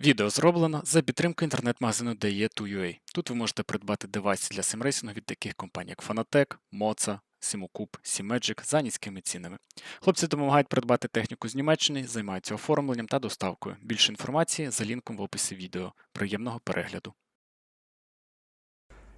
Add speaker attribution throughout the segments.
Speaker 1: Відео зроблено за підтримки інтернет-магазину DE2UA. Тут ви можете придбати девайси для симрейсингу від таких компаній, як Fanatec, Moza, Simukub, Simagic за низькими цінами. Хлопці допомагають придбати техніку з Німеччини, займаються оформленням та доставкою. Більше інформації за лінком в описі відео. Приємного перегляду.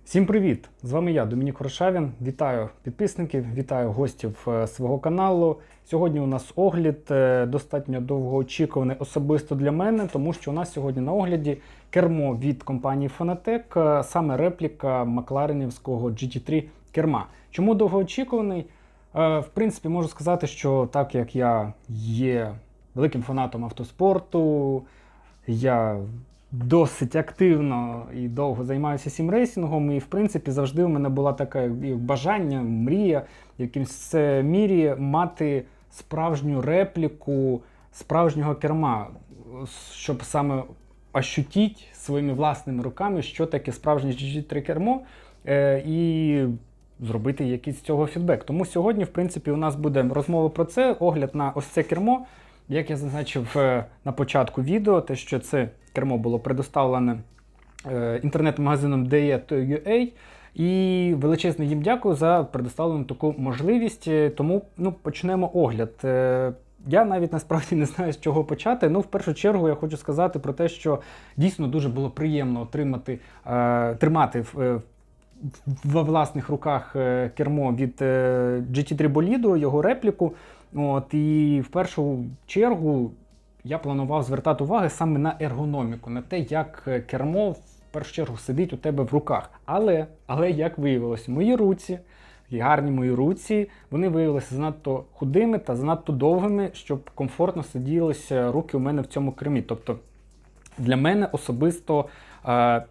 Speaker 2: Всім привіт! З вами я, Домінік Рошавін. Вітаю підписників, вітаю гостів е, свого каналу. Сьогодні у нас огляд е, достатньо довгоочікуваний особисто для мене, тому що у нас сьогодні на огляді кермо від компанії Fanatec, е, саме репліка Макларенівського GT3 керма. Чому довгоочікуваний? В принципі, можу сказати, що так як я є великим фанатом автоспорту, я досить активно і довго займаюся сімрейсингом, і в принципі завжди у мене була таке і бажання, мрія в якійсь е, мірі мати справжню репліку справжнього керма, щоб саме ощутіть своїми власними руками, що таке справжнє GT3 кермо, е, і зробити якийсь з цього фідбек. Тому сьогодні, в принципі, у нас буде розмова про це, огляд на ось це кермо. Як я зазначив е, на початку відео, те, що це кермо було предоставлене е, інтернет-магазином DE.ua, і величезне їм дякую за предоставлену таку можливість. Е, Тому ну, почнемо огляд. Е, Я навіть насправді не знаю, з чого почати. Ну, в першу чергу, я хочу сказати про те, що дійсно дуже було приємно отримати, тримати в, в власних руках кермо від е, GT3 Bolido, його репліку. От, і в першу чергу я планував звертати увагу саме на ергономіку, на те, як е, кермо в першу чергу сидить у тебе в руках. Але, але як виявилось, мої руці, гарні мої руці, вони виявилися занадто худими та занадто довгими, щоб комфортно сиділися руки у мене в цьому кермі. Тобто для мене особисто. Е,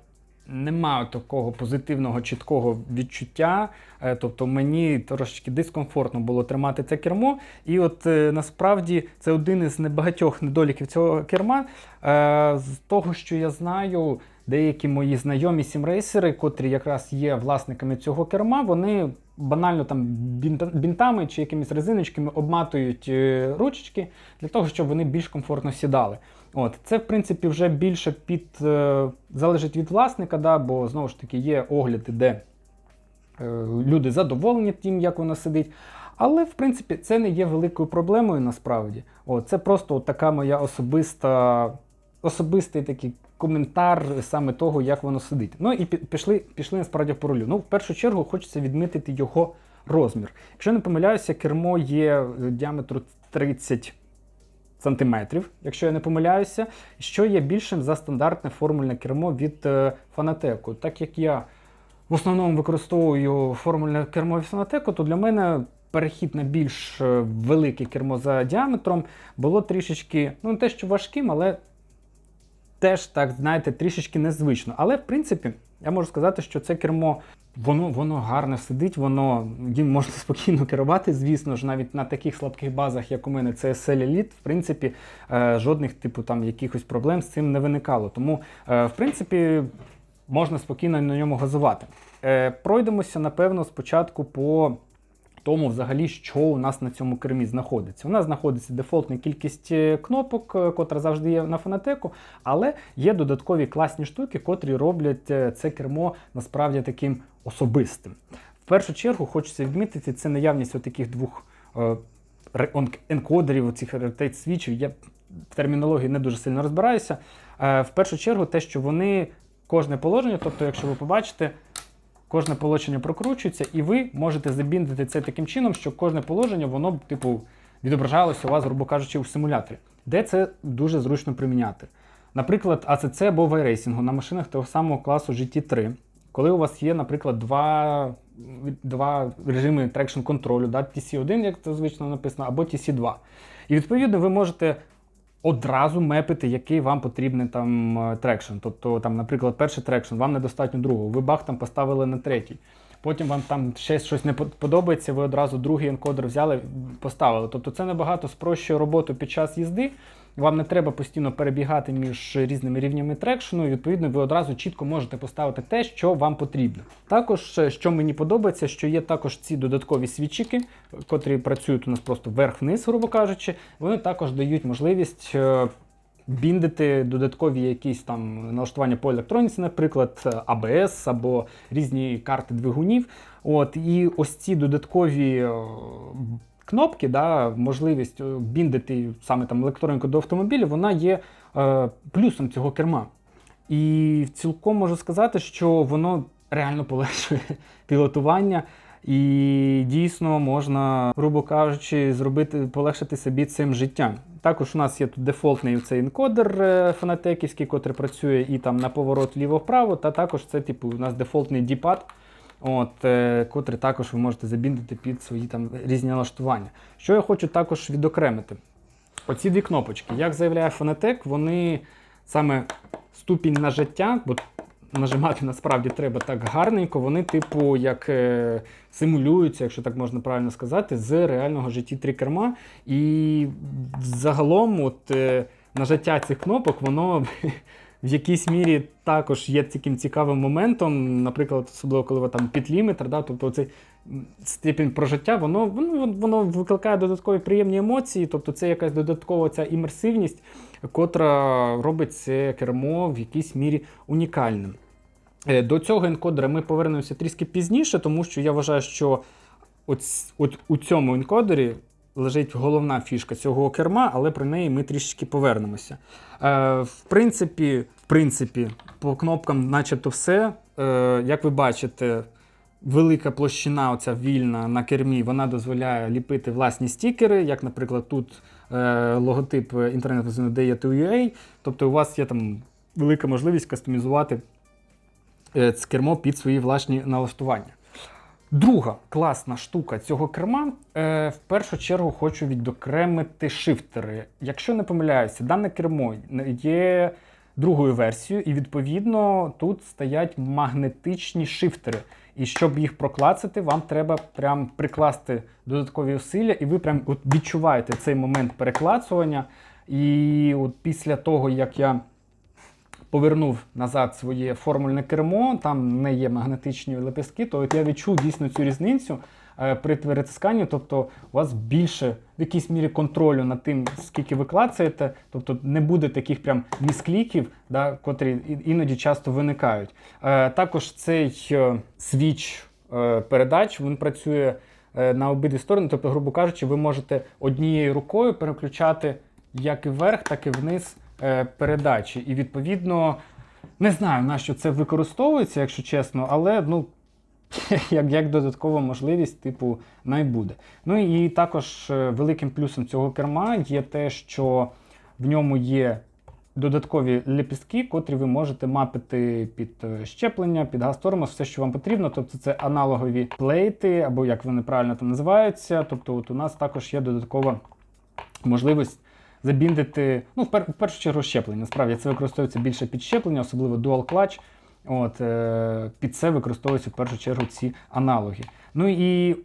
Speaker 2: немає такого позитивного чіткого відчуття. Е, Тобто мені трошечки дискомфортно було тримати це кермо. І от е, насправді це один із небагатьох недоліків цього керма. Е, З того, що я знаю, деякі мої знайомі сімрейсери, котрі якраз є власниками цього керма, вони банально там бінта- бінтами чи якимись резиночками обматують ручечки для того, щоб вони більш комфортно сідали. От, це, в принципі, вже більше під е, залежить від власника, да, бо знову ж таки є огляди, де е, люди задоволені тим, як воно сидить. Але, в принципі, це не є великою проблемою насправді. От, це просто от така моя особиста, особистий такий коментар саме того, як воно сидить. Ну і пішли, пішли насправді по рулю. Ну, в першу чергу хочеться відмітити його розмір. Якщо не помиляюся, кермо є е, діаметру 30 сантиметрів, якщо я не помиляюся, що є більшим за стандартне формульне кермо від е, Fanatec. Так як я в основному використовую формульне кермо від Fanatec, то для мене перехід на більш е, велике кермо за діаметром було трішечки, ну не те, що важким, але теж так, знаєте, трішечки незвично. Але в принципі, я можу сказати, що це кермо. Воно воно гарно сидить, воно їм можна спокійно керувати. Звісно ж, навіть на таких слабких базах, як у мене, це SL Elite, в принципі, е, жодних типу там якихось проблем з цим не виникало. Тому, е, в принципі, можна спокійно на ньому газувати. Е, пройдемося, напевно, спочатку по тому, взагалі, що у нас на цьому кермі знаходиться. У нас знаходиться дефолтна кількість е, кнопок, е, котра завжди є на фанатеку, але є додаткові класні штуки, котрі роблять е, це кермо насправді таким особистим. В першу чергу хочеться відмітити це наявність отаких двох е, ре-енкодерів, цих rotate свічів. Я в термінології не дуже сильно розбираюся. В першу чергу, те, що вони кожне положення, тобто, якщо ви побачите, кожне положення прокручується, і ви можете забіндити це таким чином, щоб кожне положення воно, типу, відображалося у вас, грубо кажучи, у симуляторі, де це дуже зручно приміняти. Наприклад, ACC або в iRacing на машинах того самого класу GT3, коли у вас є, наприклад, два, два режими трекшн контролю, да, TC1, як це звично написано, або TC2. І відповідно ви можете одразу мепити, який вам потрібний там е, трекшн. Тобто, там, наприклад, перший трекшн, вам недостатньо другого, ви бах там поставили на третій. Потім вам там ще щось не подобається, ви одразу другий енкодер взяли, поставили. Тобто це набагато спрощує роботу під час їзди. Вам не треба постійно перебігати між різними рівнями трекшену, і відповідно ви одразу чітко можете поставити те, що вам потрібно. Також, е, що мені подобається, що є також ці додаткові свічики, котрі працюють у нас просто вверх-вниз, грубо кажучи. Вони також дають можливість. е, біндити додаткові якісь там налаштування по електроніці, наприклад, АБС або різні карти двигунів. От, і ось ці додаткові е, кнопки, да, можливість е, біндити саме там електроніку до автомобіля, вона є е, плюсом цього керма. І цілком можу сказати, що воно реально полегшує пілотування. І дійсно можна, грубо кажучи, зробити, полегшити собі цим життя. Також у нас є тут дефолтний цей енкодер е, фанатеківський, котрий працює і там на поворот вліво-вправо, та також це, типу, у нас дефолтний діпад, от, е, котрий також ви можете забіндити під свої там різні налаштування. Що я хочу також відокремити. Оці дві кнопочки, як заявляє Фонетек, вони саме ступінь нажиття, бо нажимати насправді треба так гарненько, вони, типу, як е, симулюються, якщо так можна правильно сказати, з реального житті три керма. І загалом, от, е, нажаття цих кнопок, воно в якійсь мірі також є таким цікавим моментом, наприклад, особливо коли ви там підліметр, да, тобто цей степінь прожиття, воно, воно, воно викликає додаткові приємні емоції, тобто це якась додаткова ця імерсивність, котра робить це кермо в якійсь мірі унікальним. Е, До цього енкодера ми повернемося трішки пізніше, тому що я вважаю, що от, от у цьому енкодері лежить головна фішка цього керма, але про неї ми трішечки повернемося. Е, в принципі, в принципі, по кнопкам, начебто, все. Е, як ви бачите, велика площина, оця вільна на кермі, вона дозволяє ліпити власні стікери, як, наприклад, тут е, логотип інтернет-магазину DE2UA. Тобто у вас є там велика можливість кастомізувати е, це кермо під свої власні налаштування. Друга класна штука цього керма. Е, в першу чергу хочу відокремити шифтери. Якщо не помиляюся, дане кермо є другою версією, і відповідно тут стоять магнетичні шифтери. І щоб їх проклацати, вам треба прям прикласти додаткові усилля, і ви прям от відчуваєте цей момент переклацування. І от після того, як я повернув назад своє формульне кермо, там не є магнетичні лепестки, то от я відчув дійсно цю різницю е, при перетисканні. Тобто у вас більше в якійсь мірі контролю над тим, скільки ви клацаєте, тобто не буде таких прям міскліків, да, котрі іноді часто виникають. Е, також цей е, свіч е, передач він працює на обидві сторони, тобто, грубо кажучи, ви можете однією рукою переключати як і вверх, так і вниз передачі. І відповідно, не знаю, на що це використовується, якщо чесно, але ну. Як, як додаткова можливість, типу, най буде. Ну і також е, великим плюсом цього керма є те, що в ньому є додаткові лепістки, котрі ви можете мапити під е, щеплення, під газ-тормоз, все, що вам потрібно. Тобто це аналогові плейти, або як вони правильно там називаються. Тобто, от у нас також є додаткова можливість забіндити, ну, в, пер, в першу чергу, щеплення. Насправді це використовується більше під щеплення, особливо Dual Clutch. От, е, під це використовуються в першу чергу ці аналоги. Ну і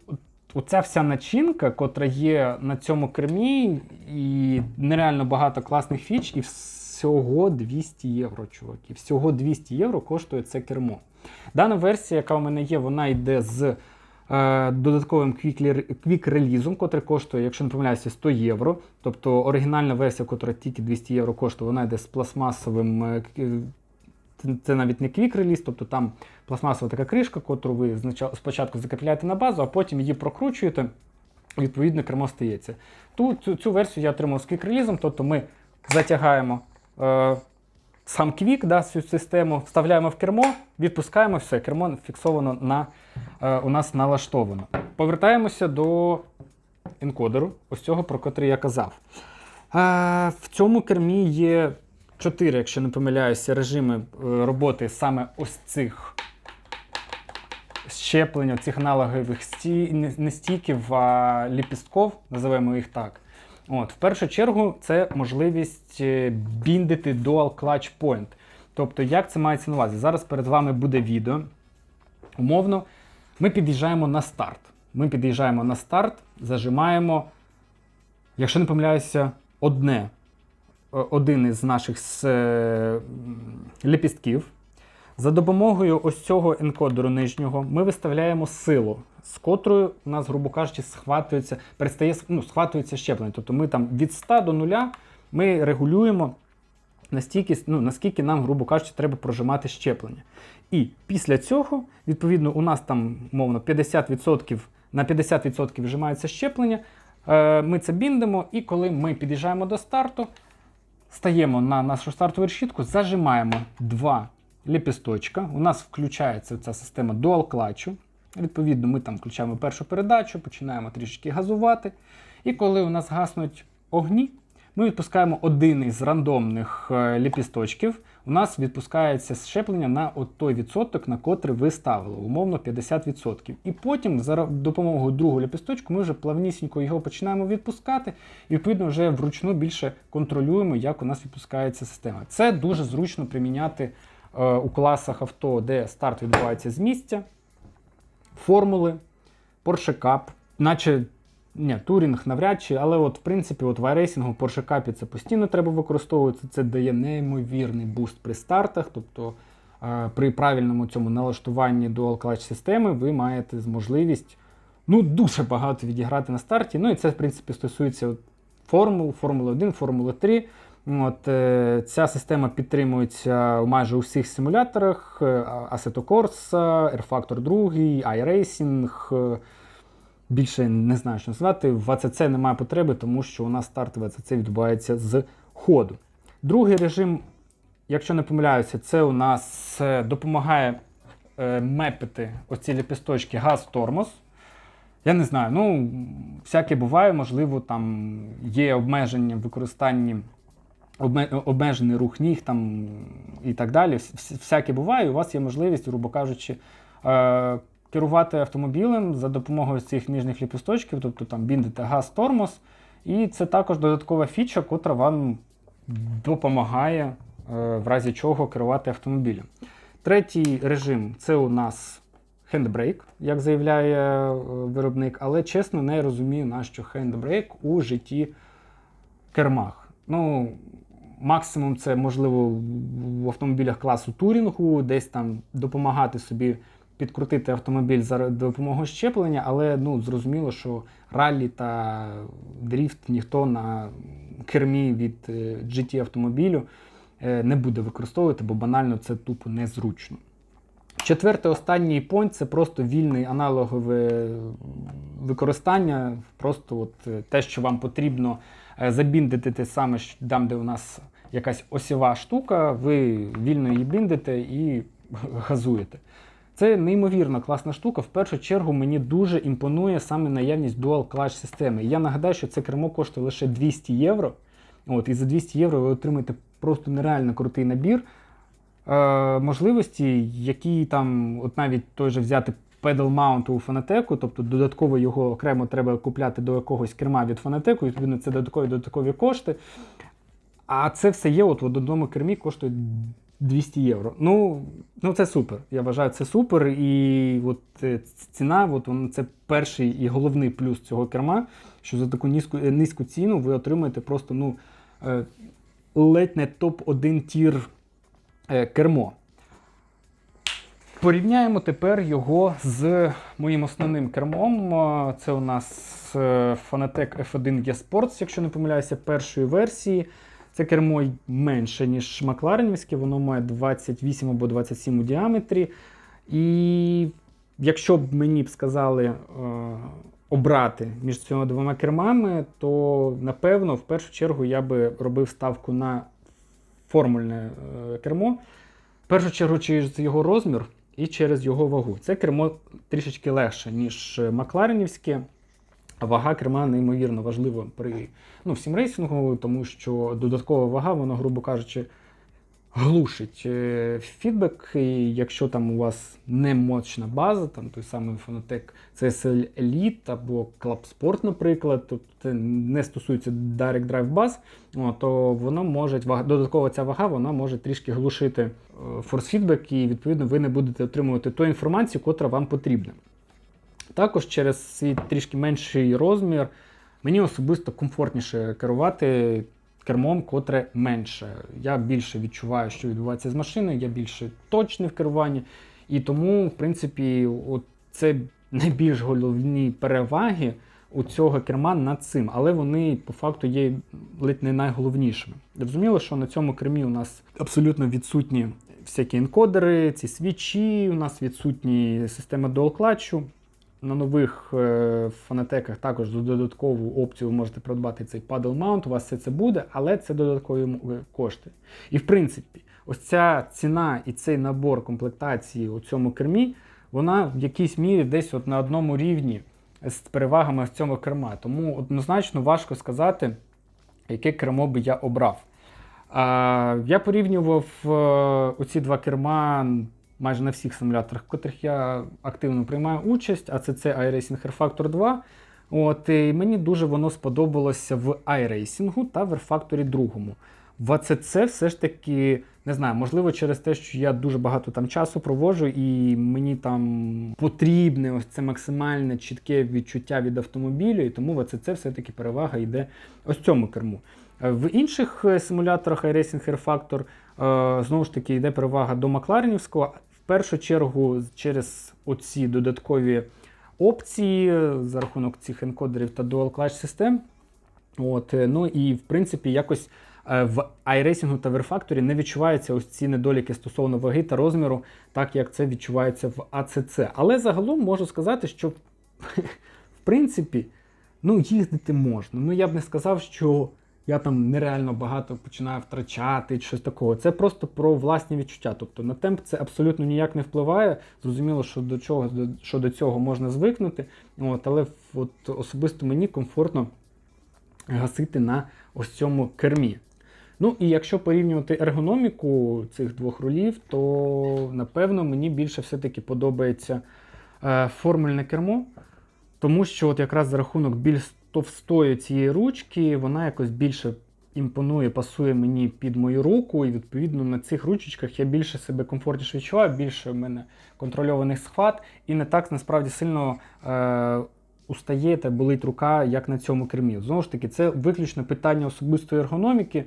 Speaker 2: оця вся начинка, котра є на цьому кермі, і нереально багато класних фіч, і всього 200 євро, чуваки. Всього 200 євро коштує це кермо. Дана версія, яка у мене є, вона йде з додатковим квік-релізом, котрий коштує, якщо не помиляюся, 100 євро. Тобто оригінальна версія, котра тільки 200 євро коштує, вона йде з пластмасовим. е, це, це навіть не квік-реліз, тобто там пластмасова така кришка, котру ви спочатку закріпляєте на базу, а потім її прокручуєте. Відповідно, кермо стається. Ту, цю, версію я отримав з квік-релізом, тобто ми затягаємо е, сам квік, да, цю систему, вставляємо в кермо, відпускаємо все, кермо фіксовано на, е, у нас налаштовано. Повертаємося до енкодеру, ось цього, про котрий я казав. Е, в цьому кермі є чотири, якщо не помиляюся, режими е, роботи саме ось цих щеплень, цих аналогових сті... не- стіків, а ліпістков, називаємо їх так. От, в першу чергу, це можливість е, біндити Dual Clutch Point. Тобто, як це мається на увазі? Зараз перед вами буде відео. Умовно, ми під'їжджаємо на старт. Ми під'їжджаємо на старт, зажимаємо, якщо не помиляюся, одне, е, один із наших е, ліпістків. За допомогою ось цього енкодеру нижнього ми виставляємо силу, з котрою у нас, грубо кажучи, схватується, перестає ну, схватується щеплення. Тобто ми там від 100 до 0 ми регулюємо настільки, ну, наскільки нам, грубо кажучи, треба прожимати щеплення. І після цього, відповідно, у нас там, мовно, 50% на 50% вжимається щеплення. Е, Ми це біндимо, і коли ми під'їжджаємо до старту, стаємо на нашу стартову решітку, зажимаємо два ліпісточка. У нас включається ця система дуал клатчу. Відповідно, ми там включаємо першу передачу, починаємо трішки газувати. І коли у нас гаснуть огні, ми відпускаємо один із рандомних е, ліпісточків. У нас відпускається щеплення на от той відсоток, на котрий ви ставили, умовно 50%. І потім за допомогою другого ліпісточку ми вже плавнісінько його починаємо відпускати, і відповідно вже вручну більше контролюємо, як у нас відпускається система. Це дуже зручно приміняти е, у класах авто, де старт відбувається з місця, формули, Porsche Cup, наче ні, турінг навряд чи, але от в принципі, от в iRacing, Porsche Cup це постійно треба використовувати. Це дає неймовірний буст при стартах. Тобто е, при правильному цьому налаштуванні Dual Clutch системи ви маєте можливість ну, дуже багато відіграти на старті. Ну і це, в принципі, стосується от формул, Формули 1, Формули 3. От, е, ця система підтримується у майже усіх симуляторах: е, Assetto Corsa, R-Factor 2, iRacing. е, Більше не знаю, що назвати. В АЦЦ немає потреби, тому що у нас старт в АЦЦ відбувається з ходу. Другий режим, якщо не помиляюся, це у нас допомагає мепити оці ліпісточки газ-тормоз. Я не знаю, ну, всяке буває, можливо, там є обмеження в використанні, обмежений рух ніг там, і так далі. Вс- вс- Всяке буває, у вас є можливість, грубо кажучи, е, керувати автомобілем за допомогою цих ніжних ліпісточків, тобто там біндити газ, тормоз. І це також додаткова фіча, котра вам допомагає, е, в разі чого керувати автомобілем. Третій режим це у нас хендбрейк, як заявляє е, виробник, але чесно не розумію, на що хендбрейк у житті кермах. Ну, максимум це можливо в автомобілях класу турінгу, десь там допомагати собі підкрутити автомобіль за допомогою щеплення, але ну, зрозуміло, що раллі та дріфт ніхто на кермі від е, GT автомобілю е, не буде використовувати, бо банально це тупо незручно. Четвертий останній point це просто вільне аналогове використання. Просто от е, те, що вам потрібно е, забіндити те саме, там, де у нас якась осьова штука, ви вільно її біндите і газуєте. Це неймовірно класна штука. В першу чергу мені дуже імпонує саме наявність Dual Clutch системи. Я нагадаю, що це кермо коштує лише 200 євро. От, і за 200 євро ви отримаєте просто нереально крутий набір е, можливості, які там, от навіть той же взяти pedal mount у фанатеку, тобто додатково його окремо треба купляти до якогось керма від фанатеку, і відповідно це додаткові додаткові кошти. А це все є от в одному кермі коштує 200 євро. Ну, ну це супер. Я вважаю, це супер. І от е, ціна, от вона, це перший і головний плюс цього керма, що за таку низьку, е, низьку ціну ви отримаєте просто ну, е, ледь не топ-1 тір кермо. Порівняємо тепер його з моїм основним кермом. Це у нас е, Fanatec F1 eSports, якщо не помиляюся, першої версії. Це кермо менше, ніж Макларенівське, воно має 28 або 27 у діаметрі. І якщо б мені б сказали е, обрати між цими двома кермами, то напевно в першу чергу я би робив ставку на формульне е, кермо. В першу чергу через його розмір і через його вагу. Це кермо трішечки легше, ніж Макларенівське. А Вага керма неймовірно важлива при ну, всім рейсингу, тому що додаткова вага, вона, грубо кажучи, глушить е, фідбек. І якщо там у вас не мощна база, там той самий Fanatec CSL Elite або Club Sport, наприклад, тобто не стосується Direct Drive баз, то воно може, додаткова ця вага вона може трішки глушити форс-фідбек, і відповідно ви не будете отримувати ту інформацію, котра вам потрібна. Також через свій трішки менший розмір мені особисто комфортніше керувати кермом, котре менше. Я більше відчуваю, що відбувається з машиною, я більше точний в керуванні. І тому, в принципі, це найбільш головні переваги у цього керма над цим, але вони по факту є ледь не найголовнішими. Зрозуміло, що на цьому кермі у нас абсолютно відсутні всякі енкодери, ці свічі, у нас відсутні системи дуал-клатчу. На нових е, фанатеках також за додаткову опцію ви можете придбати цей paddle mount, у вас все це буде, але це додаткові е, кошти. І в принципі, ось ця ціна і цей набор комплектації у цьому кермі, вона в якійсь мірі десь от на одному рівні з перевагами з цього керма. Тому однозначно важко сказати, яке кермо би я обрав. Я порівнював е, оці два керма майже на всіх симуляторах, в котрих я активно приймаю участь, а це це iRacing Air Factor 2. От, і мені дуже воно сподобалося в iRacing та в Air Factor 2. В АЦЦ все ж таки, не знаю, можливо, через те, що я дуже багато там часу проводжу, і мені там потрібне ось це максимальне чітке відчуття від автомобілю, і тому в АЦЦ все-таки перевага йде ось цьому керму. Е, В інших е, симуляторах iRacing Air Factor е, знову ж таки йде перевага до Макларенівського. В першу чергу через оці додаткові опції за рахунок цих енкодерів та Dual Clutch систем. От, ну і в принципі якось в iRacing та в Air Factor не відчуваються ось ці недоліки стосовно ваги та розміру, так як це відчувається в ACC. Але загалом можу сказати, що в принципі ну, їздити можна. Ну я б не сказав, що я там нереально багато починаю втрачати щось такого. Це просто про власні відчуття. Тобто на темп це абсолютно ніяк не впливає. Зрозуміло, що до чого що до цього можна звикнути. От, але от особисто мені комфортно гасити на ось цьому кермі. Ну і якщо порівнювати ергономіку цих двох рулів, то напевно мені більше все-таки подобається е, формульне кермо, тому що от якраз за рахунок більш товстої цієї ручки, вона якось більше імпонує, пасує мені під мою руку, і відповідно на цих ручечках я більше себе комфортніше відчуваю, більше в мене контрольований схват, і не так насправді сильно е, устає та болить рука, як на цьому кермі. Знову ж таки, це виключно питання особистої ергономіки.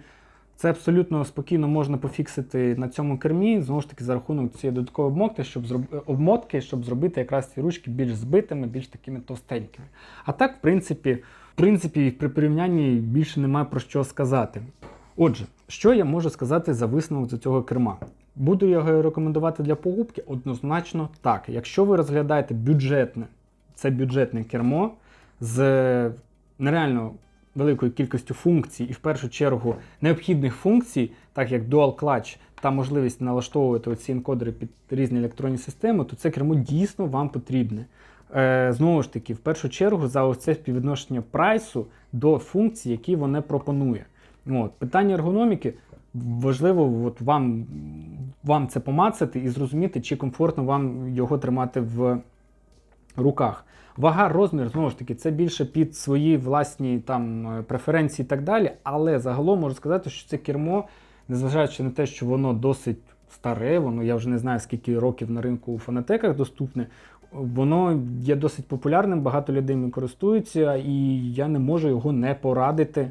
Speaker 2: Це абсолютно спокійно можна пофіксити на цьому кермі, знову ж таки, за рахунок цієї додаткової обмотки, щоб обмотки, щоб зробити якраз ці ручки більш збитими, більш такими товстенькими. А так, в принципі, принципі, при порівнянні більше немає про що сказати. Отже, що я можу сказати за висновок з цього керма? Буду його рекомендувати для покупки? Однозначно так. Якщо ви розглядаєте бюджетне, це бюджетне кермо з нереально великою кількістю функцій, і в першу чергу необхідних функцій, так як Dual Clutch та можливість налаштовувати ці енкодери під різні електронні системи, то це кермо дійсно вам потрібне. Е, знову ж таки, в першу чергу, за ось це співвідношення прайсу до функцій, які воно пропонує. От. Питання ергономіки важливо от вам, вам це помацати і зрозуміти, чи комфортно вам його тримати в руках. Вага, розмір, знову ж таки, це більше під свої власні там е, преференції і так далі. Але загалом можу сказати, що це кермо, незважаючи на те, що воно досить старе, воно я вже не знаю скільки років на ринку у фанатеках доступне. Воно є досить популярним, багато людей ним користуються, і я не можу його не порадити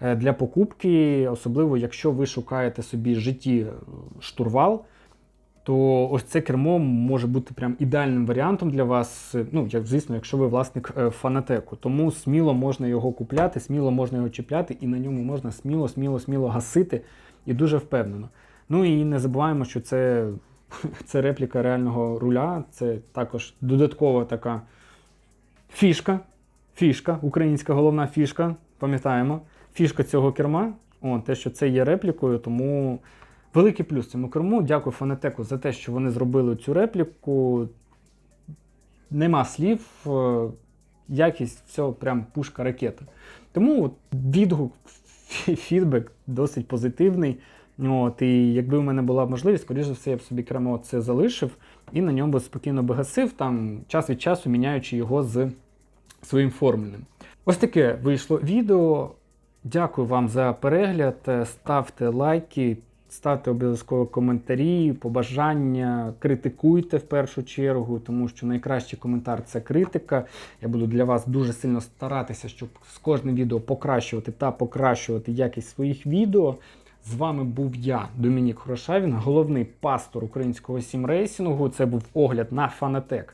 Speaker 2: е, для покупки, особливо якщо ви шукаєте собі житті е, штурвал то ось це кермо може бути прям ідеальним варіантом для вас. Ну, як звісно, якщо ви власник е, фанатеку. Тому сміло можна його купляти, сміло можна його чіпляти, і на ньому можна сміло, сміло, сміло гасити і дуже впевнено. Ну і не забуваємо, що це, це репліка реального руля, це також додаткова така фішка. Фішка, українська головна фішка, пам'ятаємо, фішка цього керма. О, те, що це є реплікою, тому великий плюс цьому керму. Дякую Фонетеку за те, що вони зробили цю репліку. Нема слів, е, якість, все прям пушка ракета. Тому відгук, фідбек досить позитивний. От, і якби в мене була можливість, скоріш за все, я б собі кермо це залишив і на ньому спокійно би гасив, там час від часу міняючи його з своїм формульним. Ось таке вийшло відео. Дякую вам за перегляд. Ставте лайки, ставте обов'язково коментарі, побажання, критикуйте в першу чергу, тому що найкращий коментар це критика. Я буду для вас дуже сильно старатися, щоб з кожним відео покращувати та покращувати якість своїх відео. З вами був я, Домінік Хорошавін, головний пастор українського сімрейсінгу. Це був огляд на Fanatec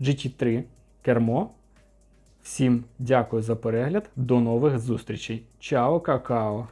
Speaker 2: GT3 кермо. Всім дякую за перегляд. До нових зустрічей. Чао, какао!